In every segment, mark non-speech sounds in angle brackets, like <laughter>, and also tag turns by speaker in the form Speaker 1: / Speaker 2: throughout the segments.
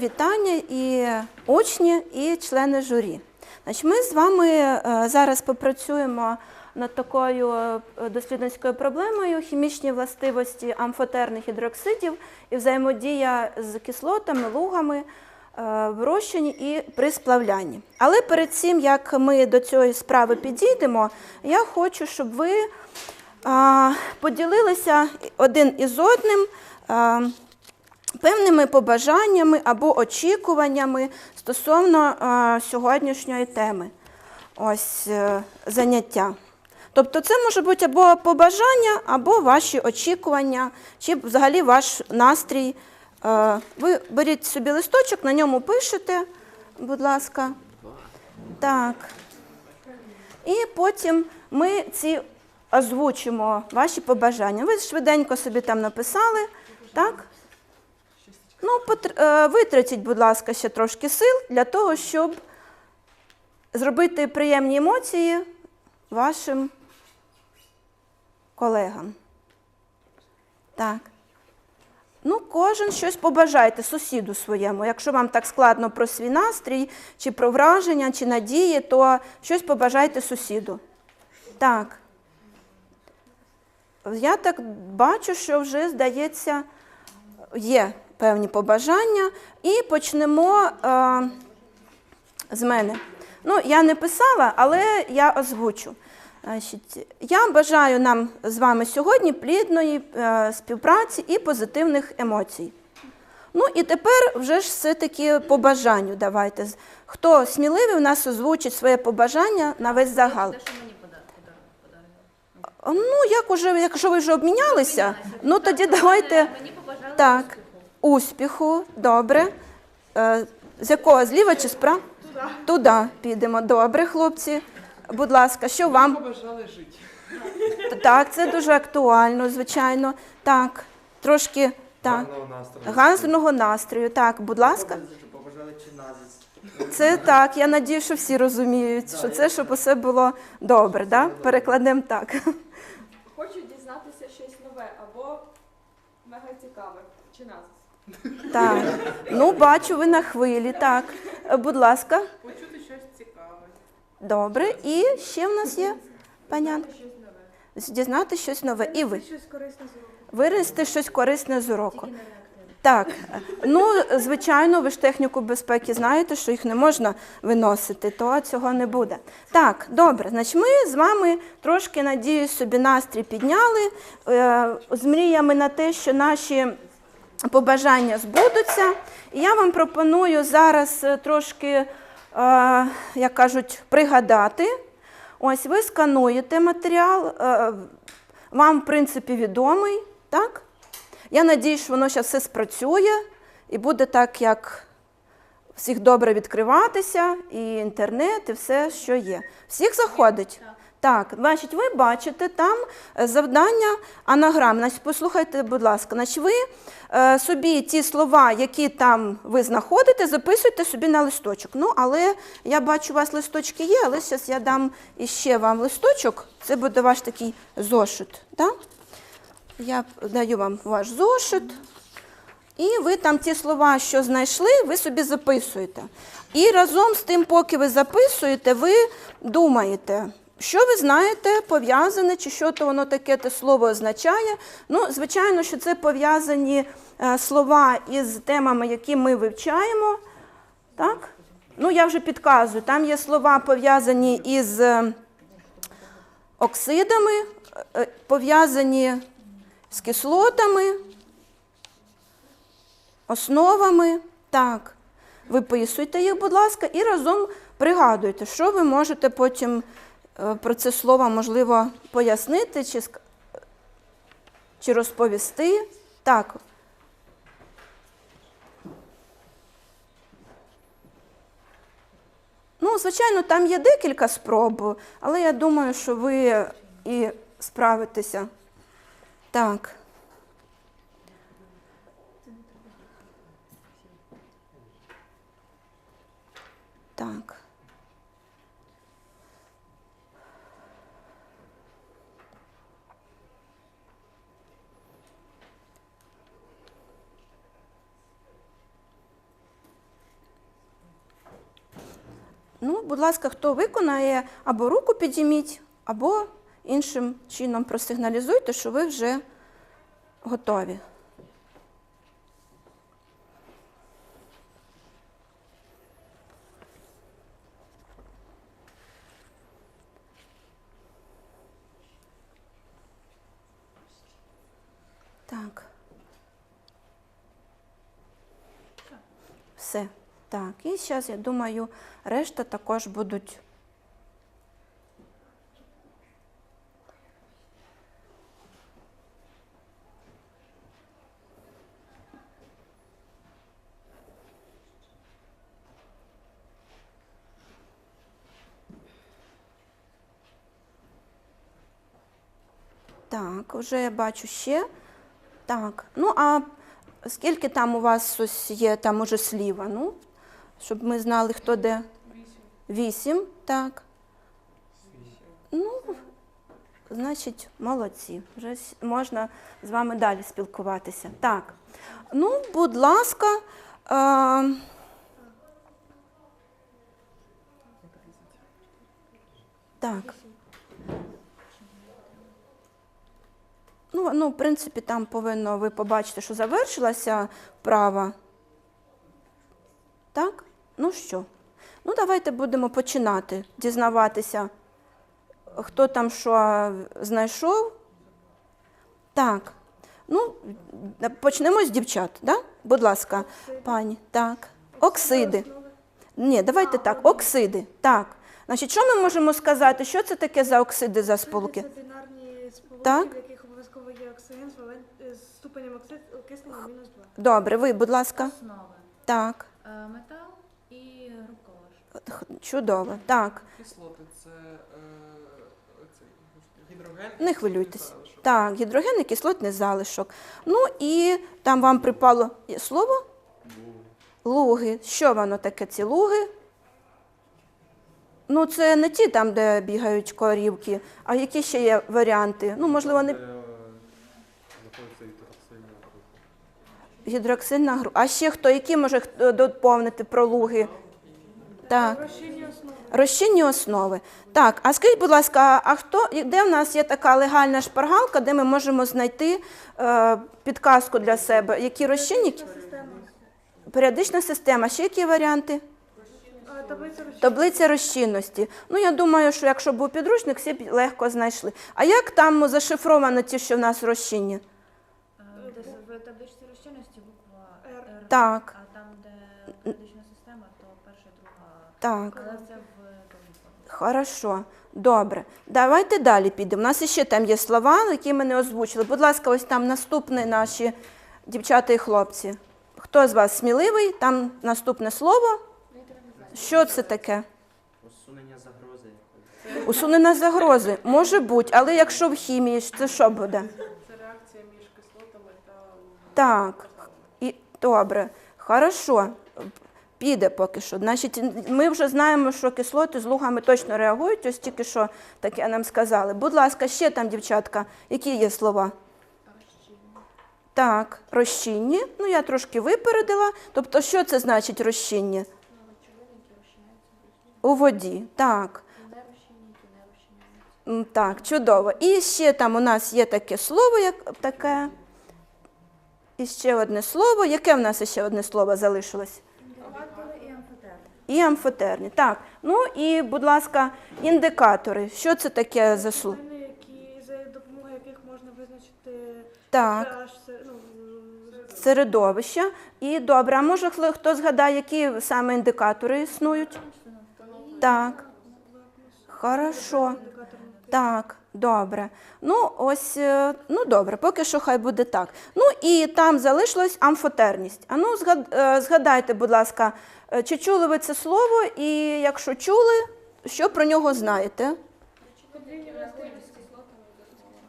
Speaker 1: вітання і учні, і члени журі. Значить, ми з вами е, зараз попрацюємо над такою е, дослідницькою проблемою хімічні властивості амфотерних гідроксидів і взаємодія з кислотами, лугами е, в і при сплавлянні. Але перед цим, як ми до цієї справи підійдемо, я хочу, щоб ви поділилися один із одним. Певними побажаннями або очікуваннями стосовно е, сьогоднішньої теми ось е, заняття. Тобто це може бути або побажання, або ваші очікування, чи взагалі ваш настрій. Е, ви беріть собі листочок, на ньому пишете, будь ласка. Так. І потім ми ці озвучимо ваші побажання. Ви швиденько собі там написали, так? Ну, е, витратіть, будь ласка, ще трошки сил для того, щоб зробити приємні емоції вашим колегам. Так. Ну, кожен щось побажайте сусіду своєму. Якщо вам так складно про свій настрій, чи про враження, чи надії, то щось побажайте сусіду. Так. Я так бачу, що вже, здається, є певні побажання. І почнемо е, з мене. Ну, я не писала, але я озвучу. Значить, я бажаю нам з вами сьогодні плідної е, співпраці і позитивних емоцій. Ну і тепер вже ж все-таки по бажанню давайте. Хто сміливий у нас озвучить своє побажання на весь загал. Ну, як уже, якщо ви вже обмінялися, ну тоді давайте.
Speaker 2: Мені побажали
Speaker 1: Так,
Speaker 2: успіху.
Speaker 1: добре. Е, з якого зліва чи справа? Туди. Туди підемо. Добре, хлопці. Будь ласка, що вам?
Speaker 3: Побажали жити.
Speaker 1: Так, це дуже актуально, звичайно. Так, трошки так.
Speaker 3: Гарного настрою.
Speaker 1: Гарного настрою. Так, будь ласка.
Speaker 4: Побажали чиназис.
Speaker 1: Це так. Я надію, що всі розуміють, що це, щоб усе було добре. Да? Перекладемо так.
Speaker 5: Хочу дізнатися щось нове або мега цікаве. Чи назис?
Speaker 1: Так. Ну, бачу, ви на хвилі. Так. Будь ласка.
Speaker 3: Почути щось цікаве.
Speaker 1: Добре. І ще в нас є панян.
Speaker 5: Щось нове.
Speaker 1: Дізнати щось нове. І ви.
Speaker 5: Щось корисне з уроку.
Speaker 1: Винести щось корисне з уроку. Так, ну звичайно, ви ж техніку безпеки знаєте, що їх не можна виносити, то цього не буде. Так, добре, значить, ми з вами трошки, надіюсь, собі настрій підняли е, з мріями на те, що наші побажання збудуться. І я вам пропоную зараз е, трошки, е, як кажуть, пригадати. Ось ви скануєте матеріал, е, вам, в принципі, відомий, так? Я надію, що воно зараз все спрацює і буде так, як всіх добре відкриватися, і інтернет, і все, що є. Всіх заходить? Так, значить, ви бачите там е, завдання анаграм. Значить, послухайте, будь ласка, значить, ви е, собі ті слова, які там ви знаходите, записуйте собі на листочок. Ну, але я бачу, у вас листочки є, але зараз я дам іще вам листочок. Це буде ваш такий зошит. Так? Я даю вам ваш зошит. І ви там ті слова, що знайшли, ви собі записуєте. І разом з тим, поки ви записуєте, ви думаєте, що ви знаєте, пов'язане, чи що то воно таке те слово означає. Ну, звичайно, що це пов'язані е, слова із темами, які ми вивчаємо. Так? Ну, я вже підказую, там є слова пов'язані із е, оксидами, е, пов'язані з кислотами, основами. Так, виписуйте їх, будь ласка, і разом пригадуйте, що ви можете потім про це слово, можливо, пояснити чи, чи розповісти. Так. Ну, звичайно, там є декілька спроб, але я думаю, що ви і справитеся. Так. Так. Ну, будь ласка, хто виконає, або руку підійміть, або іншим чином просигналізуйте, що ви вже готові. Так. Все. Так, і зараз, я думаю, решта також будуть. Так, вже я бачу ще. Так, ну а скільки там у вас ось є там уже сліва? Ну, щоб ми знали, хто де.
Speaker 3: Вісім.
Speaker 1: Так. Ну, значить, молодці. Вже можна з вами далі спілкуватися. Так. Ну, будь ласка. Е- так. Ну, ну, в принципі, там повинно ви побачити, що завершилася вправа. Так? Ну що? Ну, давайте будемо починати дізнаватися, хто там що знайшов. Так. Ну, почнемо з дівчат, да? Будь ласка, пані. Так. Оксиди. Ні, давайте так, оксиди. Так. Значить, що ми можемо сказати? Що це таке за оксиди за сполуки?
Speaker 6: Це бінарні сполуки,
Speaker 1: Так.
Speaker 6: в яких обов'язково є оксиген з вален- з ступенем окси- окислення мінус 2.
Speaker 1: Добре, ви, будь ласка.
Speaker 2: Основи.
Speaker 1: Так.
Speaker 2: Е, Метал
Speaker 1: Чудово. Так.
Speaker 3: Кислоти це е, гідроген.
Speaker 1: Не хвилюйтесь. Так, гідрогенний кислотний залишок. Ну і там вам припало слово луги. Що воно таке, ці луги? Ну, це не ті там, де бігають корівки, а які ще є варіанти? Ну, можливо, не
Speaker 7: Де, е, гідроксильна група.
Speaker 1: А ще хто? Які може доповнити про луги? Так.
Speaker 6: Розчинні основи.
Speaker 1: Розчинні основи. Так, а скажіть, будь ласка, а хто де в нас є така легальна шпаргалка, де ми можемо знайти е, підказку для себе? Які розчинні? Періодична система. Ще які варіанти?
Speaker 6: Таблиця
Speaker 1: розчинності. Ну, я думаю, що якщо був підручник, всі б легко знайшли. А як там зашифровано ті, що в нас розчинні?
Speaker 2: Е, в табличці розчинності буква
Speaker 6: Р.
Speaker 2: Р.
Speaker 1: Так.
Speaker 2: А там, де періодична система, то перша і друга.
Speaker 1: Так. Хорошо, добре. Давайте далі підемо. У нас ще там є слова, які ми не озвучили. Будь ласка, ось там наступні наші дівчата і хлопці. Хто з вас сміливий? Там наступне слово. Що це таке?
Speaker 4: Усунення загрози.
Speaker 1: Усунення загрози. Може бути, але якщо в хімії, це що буде?
Speaker 3: Це реакція між кислотами та
Speaker 1: Так, і добре, хорошо. Піде поки що. Значить, ми вже знаємо, що кислоти з лугами точно реагують, ось тільки що таке нам сказали. Будь ласка, ще там, дівчатка, які є слова? Так, розчинні. Ну, я трошки випередила. Тобто, що це значить розчинні? У воді, так. Так, чудово. І ще там у нас є таке слово, як таке. І ще одне слово. Яке в нас ще одне слово залишилось?
Speaker 2: І
Speaker 1: амфотерні. Так. Ну і, будь ласка, індикатори. Що це таке за?
Speaker 6: Які, за допомогою яких можна визначити
Speaker 1: Так.
Speaker 6: pH, ну,
Speaker 1: Середовища. І добре, а може хто- хто згадає, які саме індикатори існують? Так. Хорошо. Так, добре. Ну, ось, е, ну добре, поки що хай буде так. Ну і там залишилась амфотерність. А ну, е, згадайте, будь ласка, е, чи чули ви це слово, і якщо чули, що про нього знаєте?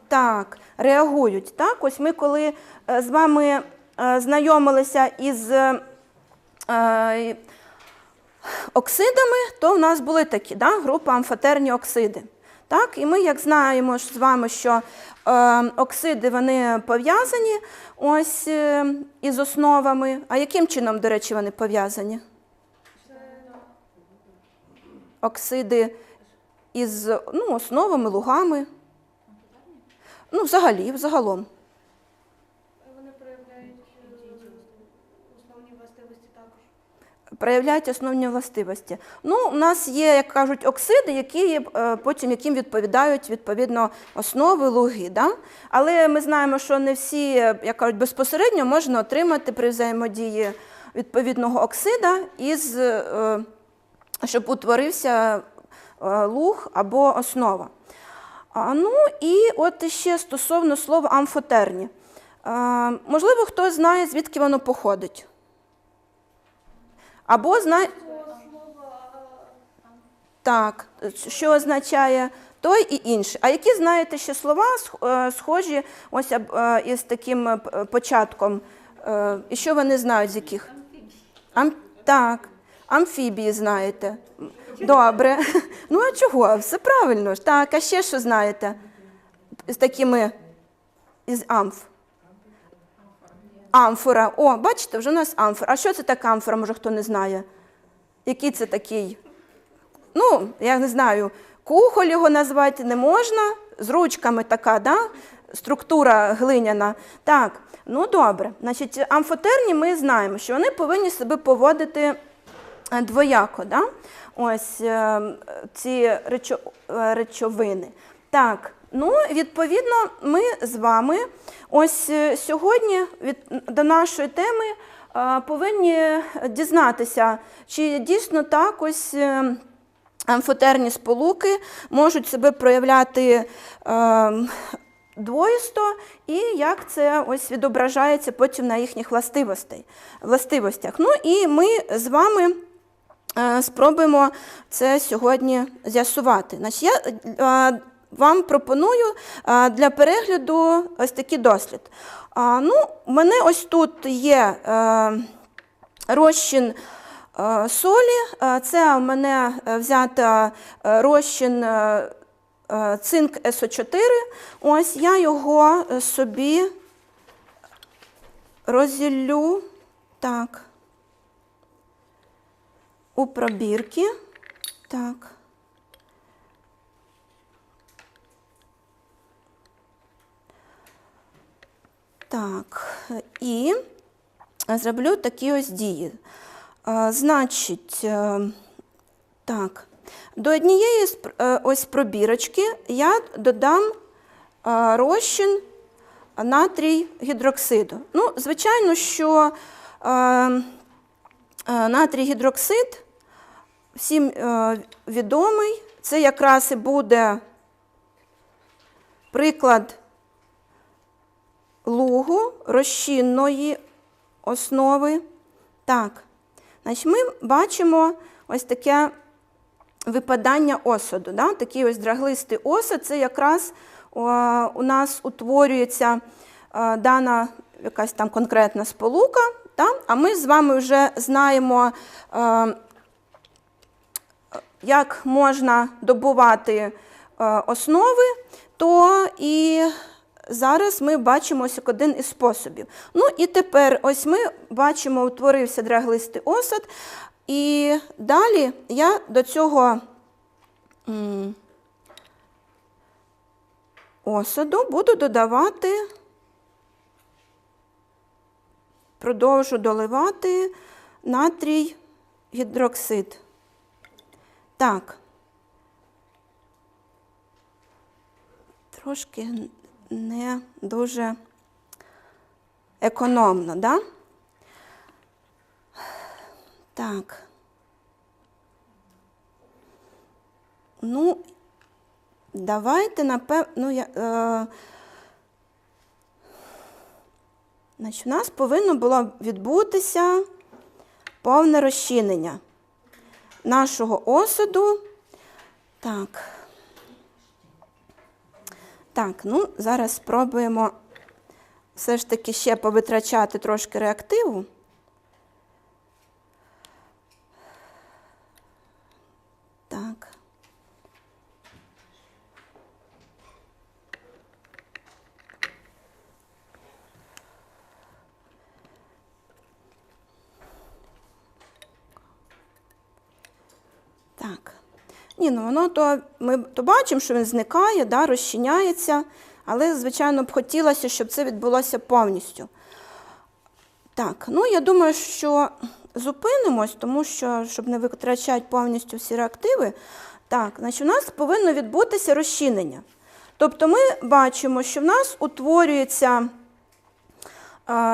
Speaker 1: Так, реагують. Так, ось ми коли з вами знайомилися із оксидами, то в нас були такі, да, група амфотерні оксиди. Так, і ми, як знаємо з вами, що е, оксиди вони пов'язані ось е, із основами. А яким чином, до речі, вони пов'язані? оксиди із ну, основами, лугами. Ну, взагалі, взагалом.
Speaker 6: Вони проявляють е, основні властивості також.
Speaker 1: Проявляють основні властивості. Ну, у нас є, як кажуть, оксиди, які е, потім яким відповідають відповідно основи луги. Да? Але ми знаємо, що не всі, як кажуть, безпосередньо можна отримати при взаємодії відповідного оксида із, е, щоб утворився е, луг або основа. Ну і от ще стосовно слова амфотерні. Можливо, хтось знає, звідки воно походить. Або знає. Так, що означає той і інший. А які знаєте ще слова е, схожі ось е, із таким е, початком? І що вони знають з яких? Ам... Так, амфібії знаєте. Добре. <laughs> Ну а чого? Все правильно ж. Так, а ще що знаєте? З такими із амф. Амфора. О, бачите, вже у нас амфора. А що це така амфора, може хто не знає? Який це такий? Ну, я не знаю, кухоль його назвати не можна, з ручками така, да? структура глиняна. Так, ну добре. Значить, амфотерні ми знаємо, що вони повинні себе поводити е, двояко. Да? Ось е, ці е, речовини. Так, ну, відповідно, ми з вами ось е, сьогодні від, до нашої теми е, повинні дізнатися, чи дійсно так ось. е, Амфотерні сполуки можуть себе проявляти двоїсто, і як це ось відображається потім на їхніх властивостях. Ну і ми з вами спробуємо це сьогодні з'ясувати. Я вам пропоную е, для перегляду ось такий дослід. Ну, у мене ось тут є е, розчин е, солі. Це у мене взята розчин цинк СО4. Ось я його собі розділю так. У пробірки. Так. Так, і зроблю такі ось дії. Значить, е, так, до однієї е, ось пробірочки я додам е, розчин натрій гідроксиду. Ну, звичайно, що е, е, натрій гідроксид всім е, відомий. Це якраз і буде приклад лугу розчинної основи. Так, значить, ми бачимо ось таке випадання осаду. Да? Такий ось драглистий осад, це якраз у нас утворюється е, дана якась там конкретна сполука, да? а ми з вами вже знаємо, е, як можна добувати е, основи, то і зараз ми бачимо ось як один із способів. Ну і тепер ось ми бачимо, утворився драглистий осад, і далі я до цього осаду буду додавати, продовжу доливати натрій гідроксид. Так. Трошки не дуже економно, да? Так. Ну, давайте, напевно, я, е, значить, у нас повинно було відбутися повне розчинення нашого осаду. Так. Так, ну зараз спробуємо все ж таки ще повитрачати трошки реактиву. Так. Ну воно то ми то бачимо, що він зникає, да, розчиняється, але, звичайно, б хотілося, щоб це відбулося повністю. Так, ну я думаю, що зупинимось, тому що, щоб не витрачати повністю всі реактиви, так, значить, у нас повинно відбутися розчинення. Тобто ми бачимо, що в нас утворюється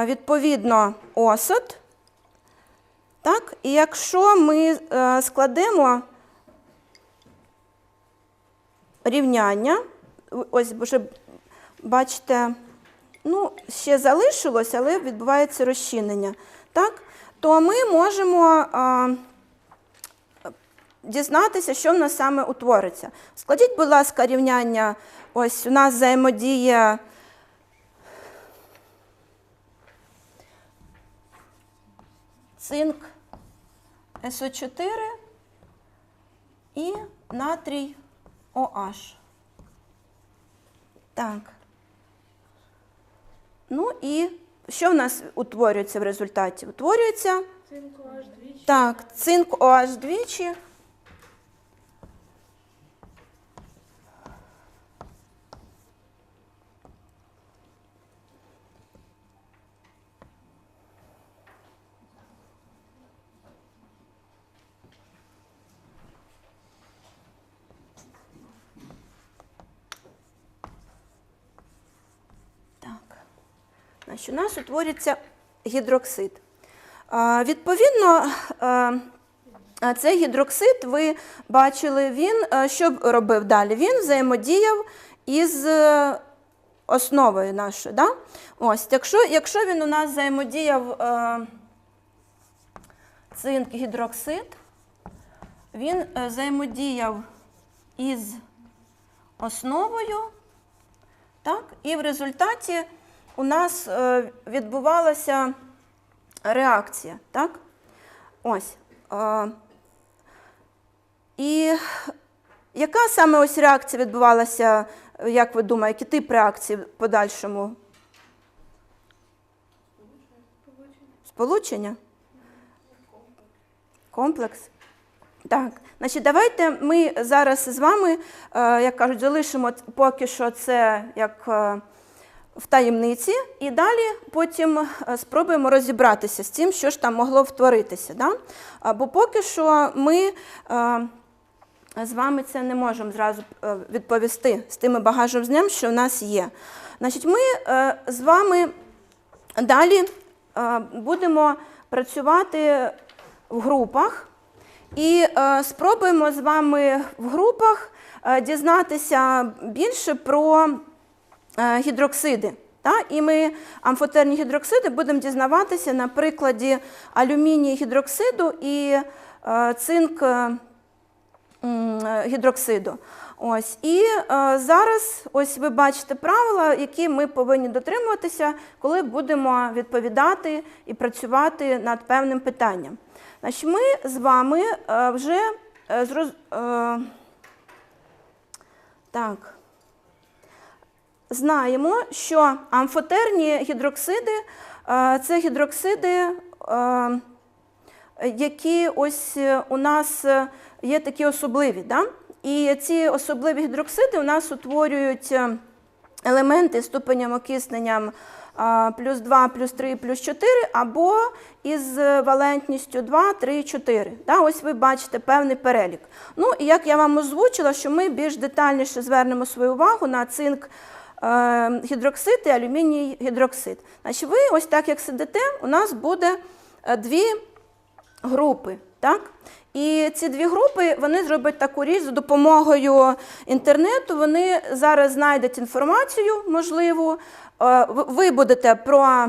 Speaker 1: відповідно осад. Так? І якщо ми е, складемо рівняння, ось вже бачите, ну, ще залишилось, але відбувається розчинення, так? то ми можемо а, дізнатися, що в нас саме утвориться. Складіть, будь ласка, рівняння. Ось у нас взаємодія цинк СО4 і натрій OH. Так. Ну і що в нас утворюється в результаті? Утворюється
Speaker 6: Цинк OH двічі.
Speaker 1: так, цинк OH двічі. У нас утворюється гідроксид. Відповідно, цей гідроксид, ви бачили, він що робив далі? Він взаємодіяв із е, основою нашою. Да? Ось, якщо, якщо він у нас взаємодіяв е, цинк гідроксид, він е, взаємодіяв із основою, так? і в результаті у нас е, відбувалася реакція. Так? Ось. Е, і яка саме ось реакція відбувалася, як ви думаєте, тип реакції в подальшому? Сполучення? Комплекс? Так, значить, давайте ми зараз з вами, е, як кажуть, залишимо поки що це як в таємниці, і далі потім е, спробуємо розібратися з тим, що ж там могло втворитися. Да? Бо поки що ми е, з вами це не можемо зразу е, відповісти з тими багажем знань, що в нас є. Значить, ми з вами далі будемо працювати в групах. І спробуємо з вами в групах дізнатися більше про гідроксиди. Та? І ми амфотерні гідроксиди будемо дізнаватися на прикладі алюмінії гідроксиду і е, цинк е, е, гідроксиду. Ось. І е, зараз ось ви бачите правила, які ми повинні дотримуватися, коли будемо відповідати і працювати над певним питанням. Значить, ми з вами е, вже е, зроз... е, так. Знаємо, що амфотерні гідроксиди е, це гідроксиди, е, які ось е, у нас є такі особливі. Да? І ці особливі гідроксиди у нас утворюють елементи ступенем окисненням плюс 2, плюс 3, плюс 4, або із валентністю 2, 3, 4. Да, ось ви бачите певний перелік. Ну і як я вам озвучила, що ми більш детальніше звернемо свою увагу на цинк гідроксид і алюміній гідроксид. Значить, ви ось так як сидите, у нас буде е, дві групи. Так? І ці дві групи вони зроблять таку річ за допомогою інтернету. Вони зараз знайдуть інформацію, можливу. Е, ви- будете про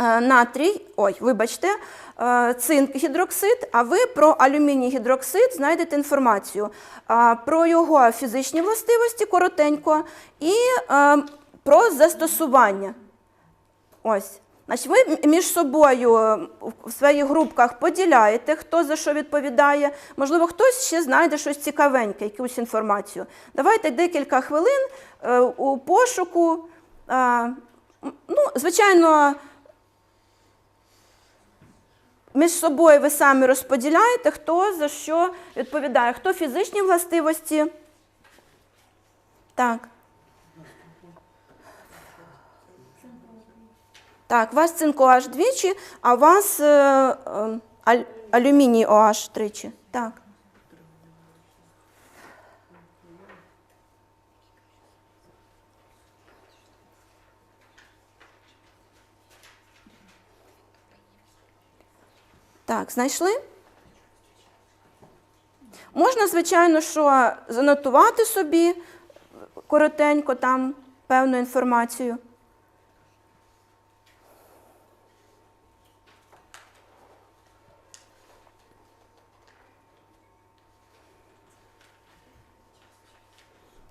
Speaker 1: е, натрій, ой, вибачте, цинк гідроксид, а ви про алюміній гідроксид знайдете інформацію е, про його фізичні властивості коротенько і е, про застосування. Ось. Значить, ви між собою е, в своїх групках поділяєте, хто за що відповідає. Можливо, хтось ще знайде щось цікавеньке, якусь інформацію. Давайте декілька хвилин е, у пошуку. Е, ну, звичайно, між собою ви самі розподіляєте, хто за що відповідає. Хто фізичні властивості? Так. Так, вас цинк OH двічі, а вас е, е, алюміній OH тричі. Так. Так, знайшли? Можна, звичайно, що занотувати собі коротенько там певну інформацію.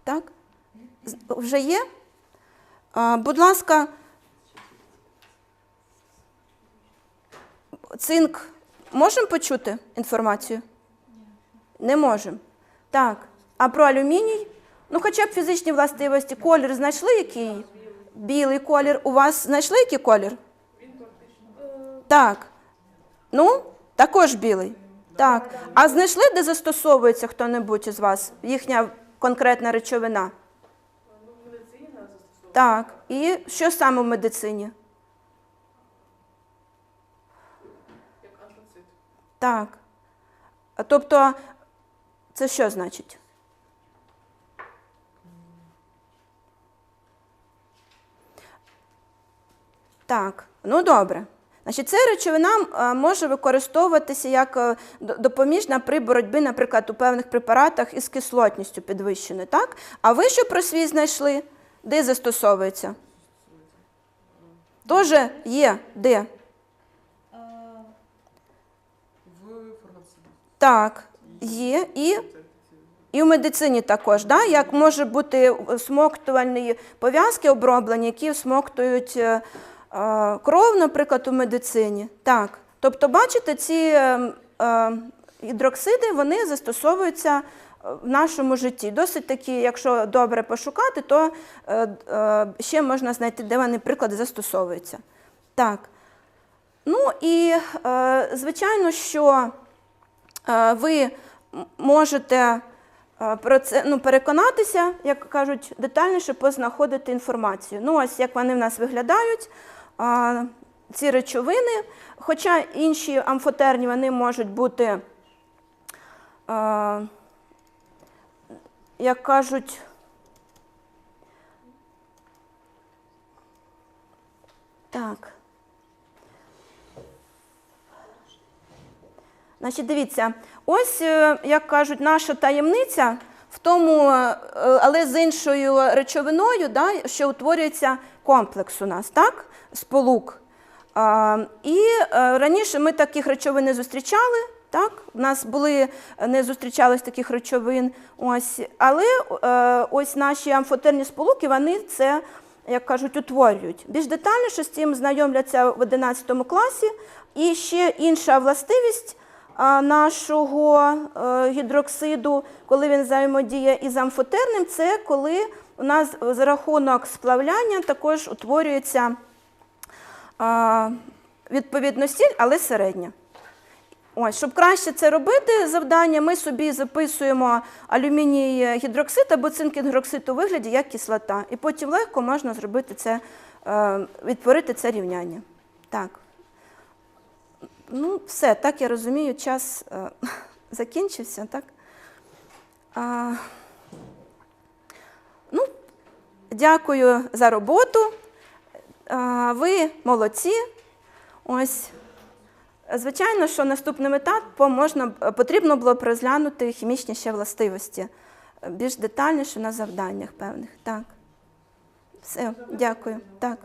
Speaker 1: Так? Вже є? А, будь ласка, цинк. Можемо почути інформацію? Не можемо. Так. А про алюміній? Ну, хоча б фізичні властивості. Колір знайшли який? Білий колір. У вас знайшли який колір? Так. Ну, також білий. Так. А знайшли, де застосовується хто-небудь із вас? Їхня конкретна речовина? Так. І що саме в медицині?
Speaker 3: Як антрацит.
Speaker 1: Так. Тобто, це що значить? Так, ну добре. Значить, ця речовина е, може використовуватися як е, допоміжна при боротьбі, наприклад, у певних препаратах із кислотністю підвищеною. Так? А ви що про свій знайшли? Де застосовується? Тоже є. Де?
Speaker 3: В фармації.
Speaker 1: Так, є. І І в медицині також, да? як може бути смоктувальні пов'язки оброблені, які всмоктують е, е, кров, наприклад, у медицині. Так. Тобто, бачите, ці е, е, гідроксиди вони застосовуються в нашому житті. Досить такі, якщо добре пошукати, то е, е, ще можна знайти, де вони приклади застосовуються. Так. Ну і е, звичайно, що ви можете е, про це ну, переконатися, як кажуть, детальніше познаходити інформацію. Ну, ось як вони в нас виглядають, ці речовини. Хоча інші амфотерні вони можуть бути, е, як кажуть, так. Значить, дивіться, ось, е, як кажуть, наша таємниця в тому, е, але з іншою речовиною, да, що утворюється комплекс у нас, так? Сполук. А, і е, раніше ми таких речовин не зустрічали. Так, у нас були не зустрічались таких речовин. Ось, але ось наші амфотерні сполуки, вони це, як кажуть, утворюють. Більш детальніше з цим знайомляться в 11 класі. І ще інша властивість нашого е, гідроксиду, коли він взаємодіє із амфотерним, це коли у нас за рахунок сплавляння також утворюється відповідно сіль, але середня. Ось, щоб краще це робити завдання, ми собі записуємо алюміній гідроксид або цинк гідроксид у вигляді як кислота. І потім легко можна зробити це, е, відтворити це рівняння. Так. Ну, все, так я розумію, час е, <laughs> закінчився, так? А, ну, дякую за роботу. А, ви молодці. Ось. Звичайно, що наступним етапом можна, потрібно було б розглянути хімічні ще властивості е, більш детальніше на завданнях певних. Так. Все, дякую. Так.